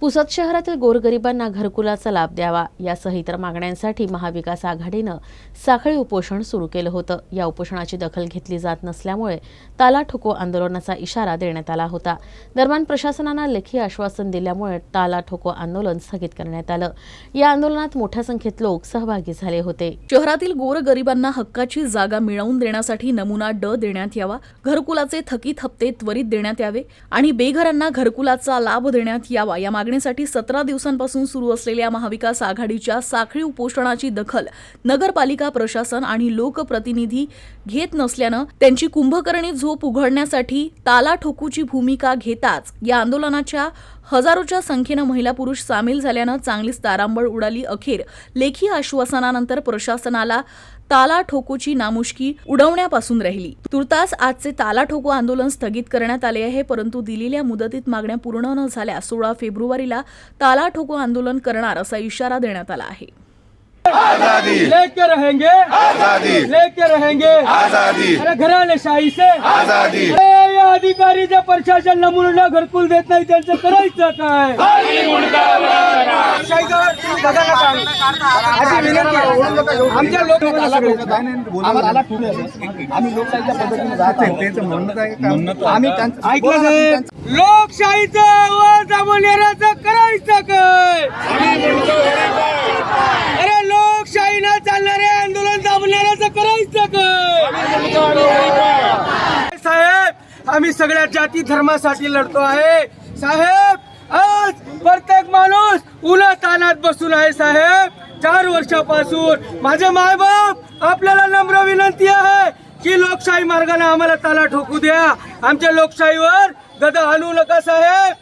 पुसद शहरातील गोरगरिबांना घरकुलाचा लाभ द्यावा यासह इतर मागण्यांसाठी महाविकास आघाडीनं साखळी उपोषण सुरू केलं होतं. या उपोषणाची दखल घेतली जात नसल्यामुळे ताला ठोको आंदोलनाचा इशारा देण्यात आला होता. दरम्यान प्रशासनानं लेखी आश्वासन दिल्यामुळे ताला ठोको आंदोलन स्थगित करण्यात आलं. या आंदोलनात मोठ्या संख्येत लोक सहभागी झाले होते. शहरातील गोरगरिबांना हक्काची जागा मिळवून देण्यासाठी नमुना ड देण्यात यावा घरकुलाचे थकीत हप्ते त्वरित देण्यात यावे आणि बेघरांना घरकुलाचा लाभ देण्यात यावा या मागणीसाठी सतरा दिवसांपासून सुरू असलेल्या महाविकास आघाडीच्या साखळी उपोषणाची दखल नगरपालिका प्रशासन आणि लोकप्रतिनिधी घेत नसल्यानं त्यांची कुंभकर्णी झोप उघडण्यासाठी ताला ठोकूची भूमिका घेताच या आंदोलनाच्या हजारोच्या संख्येनं महिला पुरुष सामील झाल्यानं चांगलीच तारांबळ उडाली अखेर. लेखी आश्वासनानंतर प्रशासनाला ताला ठोकूची नामुष्की उडवण्यापासून राहिली. तुर्तास आजचे ताला ठोको आंदोलन स्थगित करण्यात आले आहे परंतु दिलेल्या मुदतीत मागण्या पूर्ण न झाल्यास सोळा फेब्रुवारीला ताला ठोको आंदोलन करणार असा इशारा देण्यात आला आहे. आजादी. लेके रहेंगे. आजादी. लेके रहेंगे. आजादी. अरे घराने शाही से. आजादी. अधिकारी जे प्रशासन नमुना घरकुल देत नाही त्यांचं करायचं काय? काय. आमच्या लोकांना आम्ही लोकशाहीच्या पद्धतीने जात आहे त्याचं म्हणणं काय का आम्ही त्यांचं ऐकलं साहेब लोकशाहीचं व दामोनेराचं करायचं काय अरे लोकशाहीनं चालणारे आंदोलन दामोनेराचं करायचं काय साहेब आम्ही सगळ्या जाती धर्मासाठी लढतो आहे. साहेब आज प्रत्येक माणूस उन्हा तानात बसून आहे साहेब. चार वर्षापासून माझे मायबाप आपल्याला नम्र विनंती आहे की लोकशाही मार्गाने आम्हाला ताला ठोकू द्या. आमच्या लोकशाहीवर गदा हलवू नका साहेब.